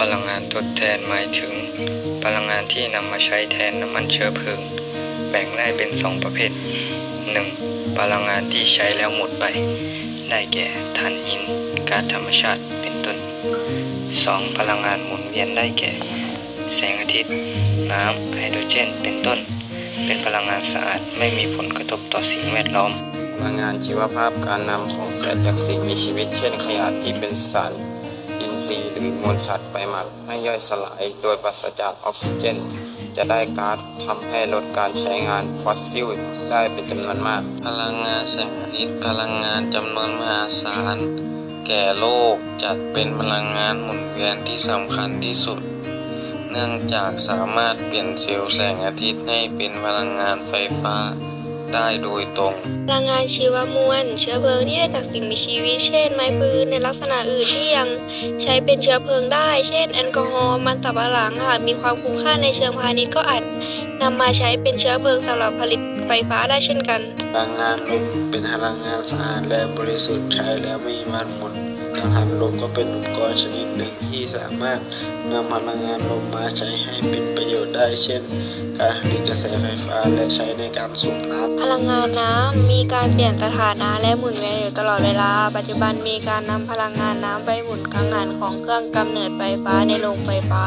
พลังงานทดแทนหมายถึง พลังงานที่นำมาใช้แทนน้ำมันเชื้อเพลิง แบ่งได้เป็น 2 ประเภท 1. พลังงานที่ใช้แล้วหมดไป ได้แก่ถ่านหินก๊าซธรรมชาติเป็นต้น 2. พลังงานหมุนเวียนได้แก่ แสงอาทิตย์ น้ำไฮโดรเจน เป็นต้น เป็นพลังงานสะอาดไม่มีผลกระทบต่อสิ่งแวดล้อม พลังงานชีวภาพการนำของเสียจากสิ่งมีชีวิต เช่นขยะที่เป็นสารินทรีย์หรือมูลสัตว์ไปหมักให้ย่อยสลายโดยปราศจากออกซิเจน จะได้ก๊าซทำให้ลดการใช้งานฟอสซิลได้เป็นจำนวนมาก พลังงานแสงอาทิตย์พลังงานจำนวนมหาศาลแก่โลกจัดเป็นพลังงานหมุนเวียนที่สำคัญที่สุด เนื่องจากสามารถเปลี่ยนเซลล์แสงอาทิตย์ให้เป็นพลังงานไฟฟ้า ได้โดยตรง พลังงานชีวมวล เชื้อเพลิงที่ได้จากสิ่งมีชีวิต เช่น ไม้ฟืนในลักษณะอื่นที่ยังใช้เป็นเชื้อเพลิงได้ เช่น แอลกอฮอล์มันสับปะหลังหากมีความคุ้มค่าในเชิงพาณิชย์ก็อาจนำมาใช้เป็นเชื้อเพลิงสำหรับผลิต ไฟฟ้าได้เช่นกัน พลังงานลมเป็นพลังงานสะอาดและบริสุทธิ์ใช้แล้วไม่มีมันหมดกังหันลมก็เป็นอุปกรณ์ชนิดหนึ่งที่สามารถนำพลังงานลมมาใช้ให้เป็นประโยชน์ได้ เช่น การผลิตกระแสไฟฟ้าและใช้ในการสูบน้ำพลังงานน้ำมีการเปลี่ยนสถานะและหมุนเวียนอยู่ตลอดเวลา ปัจจุบันมีการนำพลังงานน้ำไปหมุนกังหันของเครื่องกำเนิดไฟฟ้าในโรงไฟฟ้า